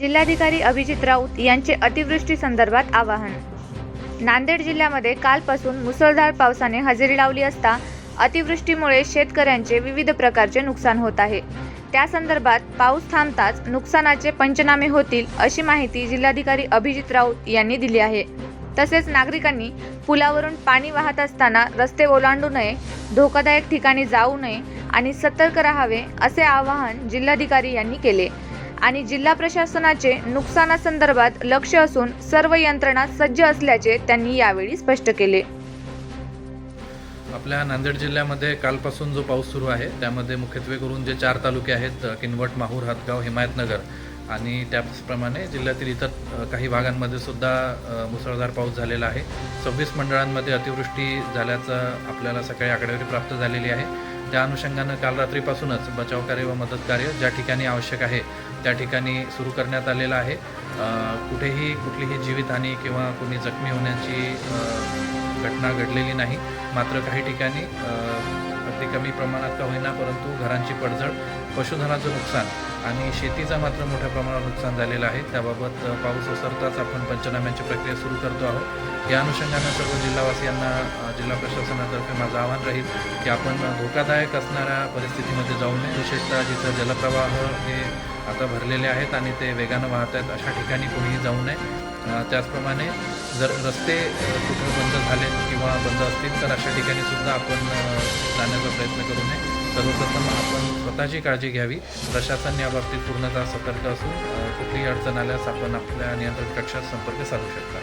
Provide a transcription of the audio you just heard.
जिल्हाधिकारी अभिजित राऊत यांचे अतिवृष्टी संदर्भात आवाहन. नांदेड जिल्ह्यामध्ये कालपासून मुसळधार पावसाने हजेरी लावली असता अतिवृष्टीमुळे शेतकऱ्यांचे विविध प्रकारचे नुकसान होत आहे. त्या संदर्भात पाऊस थांबताच नुकसानाचे पंचनामे होतील अशी माहिती जिल्हाधिकारी अभिजित राऊत यांनी दिली आहे. तसेच नागरिकांनी पुलावरून पाणी वाहत असताना रस्ते ओलांडू नये धोकादायक ठिकाणी जाऊ नये आणि सतर्क राहावे असे आवाहन जिल्हाधिकारी यांनी केले. आणि जिल्हा प्रशासनाचे नुकसानासंदर्भात लक्ष असून सर्व यंत्रणा सज्ज असल्याचे त्यांनी यावेळी स्पष्ट केले. आपल्या नांदेड जिल्ह्यामध्ये कालपासून जो पाऊस सुरू आहे त्यामध्ये मुख्यत्वे करून जे चार तालुके आहेत किनवट माहूर हातगाव हिमायतनगर आणि त्याचप्रमाणे जिल्ह्यातील इतर काही भागांमध्ये सुद्धा मुसळधार पाऊस झालेला आहे. सव्वीस मंडळांमध्ये अतिवृष्टी झाल्याचं आपल्याला सकाळी आकडेवारी प्राप्त झालेली आहे. त्या अनुषंगानं काल रात्रीपासूनच बचावकार्य व मदतकार्य ज्या ठिकाणी आवश्यक आहे त्या ठिकाणी सुरू करण्यात आलेलं आहे. कुठेही कुठलीही जीवितहानी किंवा कोणी जखमी होण्याची घटना घडलेली नाही. मात्र काही ठिकाणी अगदी कमी प्रमाणात का होईना परंतु घरांची पडझड पशुधनाचं नुकसान आणि शेतीचं मात्र मोठ्या प्रमाणावर नुकसान झालेलं आहे. त्याबाबत पाऊस ओसरताच आपण पंचनाम्याची प्रक्रिया सुरू करतो आहोत. या अनुषंगानं सर्व जिल्हावासियांना जिल्हा प्रशासनातर्फे माझं आवाहन राहील की आपण धोकादायक असणाऱ्या परिस्थितीमध्ये जाऊ नये. विशेषतः जिथं जलप्रवाह हे आता भरलेले आहेत आणि ते वेगानं वाहत आहेत अशा ठिकाणी कोणीही जाऊ नये. त्याचप्रमाणे जर रस्ते कुठं बंद झाले किंवा बंद असतील तर अशा ठिकाणी सुद्धा आपण जाण्याचा प्रयत्न करू नये. सर्वप्रथम आपण स्वतःची काळजी घ्यावी. प्रशासन याबाबतीत पूर्णतः सतर्क असून कुठलीही अडचण आल्यास आपण आपल्या नियंत्रण कक्षात संपर्क साधू शकता.